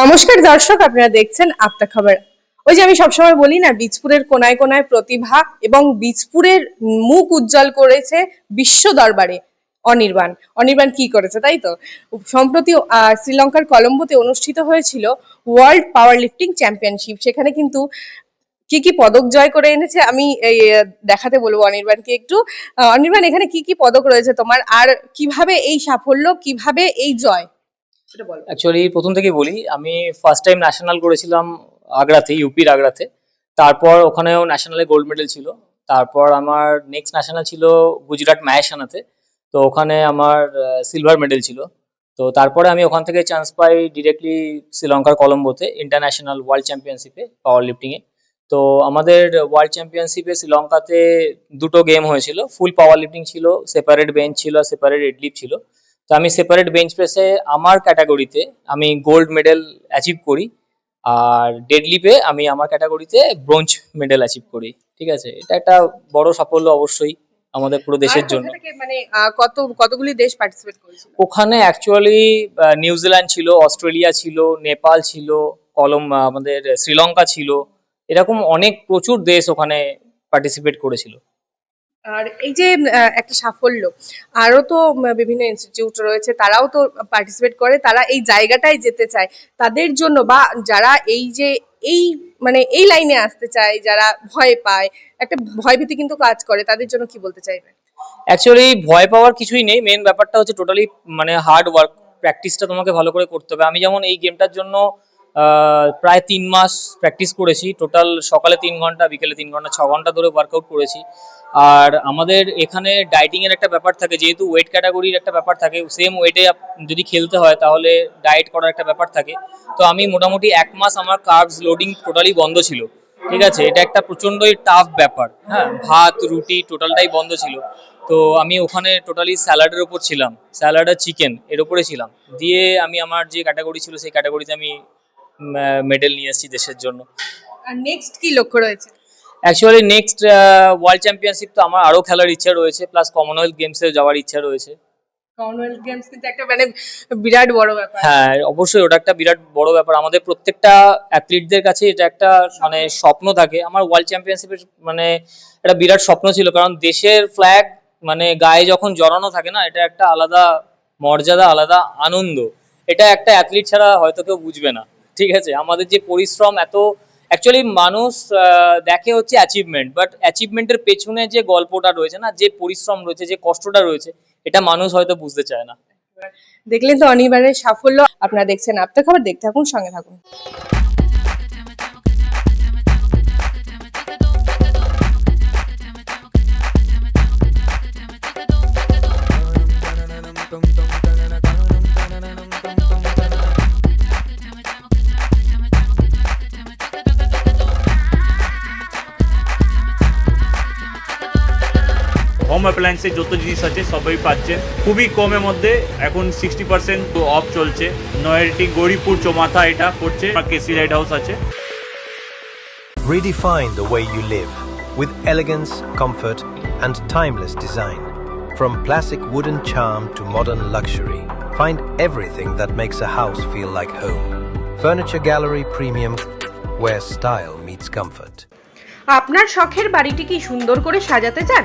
নমস্কার দর্শক, আপনারা দেখছেন আপটা খবর। ওই যে আমি সবসময় বলি না, বীজপুরের কোনায় কোনায় প্রতিভা এবং বীজপুরের মুখ উজ্জ্বল করেছে বিশ্ব দরবারে অনির্বাণ। অনির্বাণ কি করেছে, তাই তো? সম্প্রতি শ্রীলঙ্কার কলম্বোতে অনুষ্ঠিত হয়েছিল ওয়ার্ল্ড পাওয়ার লিফটিং চ্যাম্পিয়নশিপ সেখানে কিন্তু কি কি পদক জয় করে এনেছে, আমি দেখাতে বলব অনির্বাণকে একটু। অনির্বাণ, এখানে কি কি পদক রয়েছে তোমার? আর কীভাবে এই সাফল্য, কীভাবে এই জয়? সেটা বলো। অ্যাকচুয়ালি প্রথম থেকেই বলি, আমি ফার্স্ট টাইম ন্যাশনাল করেছিলাম আগ্রাতে ইউপির আগ্রাতে। তারপর ওখানেও ন্যাশনালে গোল্ড মেডেল ছিল। তারপর আমার নেক্সট ন্যাশনাল ছিল গুজরাট ম্যাশানাতে তো ওখানে আমার সিলভার মেডেল ছিল। তো তারপরে আমি ওখান থেকে চান্স পাই ডিরেক্টলি শ্রীলঙ্কার কলম্বোতে ইন্টারন্যাশনাল ওয়ার্ল্ড চ্যাম্পিয়নশিপে পাওয়ার লিফটিংয়ে তো আমাদের ওয়ার্ল্ড চ্যাম্পিয়নশিপে শ্রীলঙ্কাতে দুটো গেম হয়েছিল। ফুল পাওয়ার লিফটিং ছিল সেপারেট বেঞ্চ ছিল সেপারেট এডলিপ ছিল। তো আমি সেপারেট বেঞ্চ প্রেসে আমার ক্যাটাগরিতে আমি গোল্ড মেডেল অ্যাচিভ করি আর ডেডলিপে আমি আমার ক্যাটাগরিতে ব্রোঞ্জ মেডেল অ্যাচিভ করি ঠিক আছে? এটা একটা বড় সাফল্য অবশ্যই আমাদের পুরো দেশের জন্য। মানে আহ, কত কতগুলি দেশ পার্টিসিপেট করেছিল? ওখানে অ্যাকচুয়ালি নিউজিল্যান্ড ছিল অস্ট্রেলিয়া ছিল নেপাল ছিল কলম আমাদের শ্রীলঙ্কা ছিল এরকম অনেক প্রচুর দেশ ওখানে পার্টিসিপেট করেছিল। আর এই যে একটা সাফল্য আরও তো বিভিন্ন ইনস্টিটিউট রয়েছে, তারাও তো পার্টিসিপেট করে, তারা এই জায়গাটায় যেতে চায়। তাদের জন্য বা যারা এই যে, এই মানে এই লাইনে আসতে চায়, যারা ভয় পায়, একটা ভয়ভীতি কিন্তু কাজ করে, তাদের জন্য কি বলতে চাইবে? অ্যাকচুয়ালি ভয় পাওয়ার কিছুই নেই। মেন ব্যাপারটা হচ্ছে টোটালি মানে হার্ড ওয়ার্ক প্র্যাকটিসটা তোমাকে ভালো করে করতে হবে। আমি যেমন এই গেমটার জন্য প্রায় তিন মাস প্র্যাকটিস করেছি। টোটাল সকালে তিন ঘণ্টা, বিকেলে তিন ঘণ্টা, ছ ঘণ্টা ধরে ওয়ার্কআউট করেছি। আর আমাদের এখানে ডায়েটিংয়ের একটা ব্যাপার থাকে, যেহেতু ওয়েট ক্যাটাগরির একটা ব্যাপার থাকে সেম ওয়েটে যদি খেলতে হয়, তাহলে ডায়েট করার একটা ব্যাপার থাকে। তো আমি মোটামুটি এক মাস আমার কার্বস লোডিং টোটালি বন্ধ ছিল। ঠিক আছে? এটা একটা প্রচণ্ডই টাফ ব্যাপার। হ্যাঁ ভাত, রুটি টোটালটাই বন্ধ ছিল। তো আমি ওখানে টোটালি স্যালাডের ওপর ছিলাম। স্যালাড আর চিকেন এর ওপরে ছিলাম। দিয়ে আমি আমার যে ক্যাটাগরি ছিল, সেই ক্যাটাগরিতে আমি মেডেল নিয়ে এসেছি দেশের জন্য। আর নেক্সট কি লক্ষ্য রয়েছে? অ্যাকচুয়ালি নেক্সট ওয়ার্ল্ড চ্যাম্পিয়নশিপ তো আমার আরও খেলার ইচ্ছা রয়েছে প্লাস কমনওয়েলথ গেমসে যাওয়ার ইচ্ছা রয়েছে। কমনওয়েলথ গেমস কিন্তু একটা মানে বিরাট বড় ব্যাপার। হ্যাঁ অবশ্যই ওটা একটা বিরাট বড় ব্যাপার। আমাদের প্রত্যেকটা অ্যাথলিটদের কাছে এটা একটা মানে স্বপ্ন থাকে। আমার ওয়ার্ল্ড চ্যাম্পিয়নশিপের মানে বিরাট স্বপ্ন ছিল কারণ দেশের ফ্ল্যাগ মানে গায়ে যখন জড়ানো থাকে না এটা একটা আলাদা মর্যাদা আলাদা আনন্দ। এটা একটা অ্যাথলিট ছাড়া হয়তো কেউ বুঝবে না। ঠিক আছে আমাদের যে পরিশ্রম এত অ্যাকচুয়ালি মানুষ দেখে হচ্ছে অ্যাচিভমেন্ট বাট অ্যাচিভমেন্টের পেছনে যে গল্পটা রয়েছে না যে পরিশ্রম রয়েছে যে কষ্টটা রয়েছে এটা মানুষ হয়তো বুঝতে চায় না দেখলেন তো অনিবারের সাফল্য আপনারা দেখছেন আপনার খবর দেখতে থাকুন সঙ্গে থাকুন হোম অ্যাপ্লায়েন্সে যত জিনিস আছে সবই পাচ্ছেন খুবই কমের মধ্যে এখন সিক্সটি পার্সেন্ট অফ চলছে নয়ারটি গৌরীপুর চৌমাথা এটা পড়ছে কেসি লাইট হাউস আছে Redefine the way you live with elegance, comfort, and timeless design. From classic wooden charm to modern luxury, find everything that makes a house feel like home. Furniture Gallery Premium, where style meets comfort. আপনার শখের বাড়িটি কি সুন্দর করে সাজাতে চান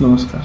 নমস্কার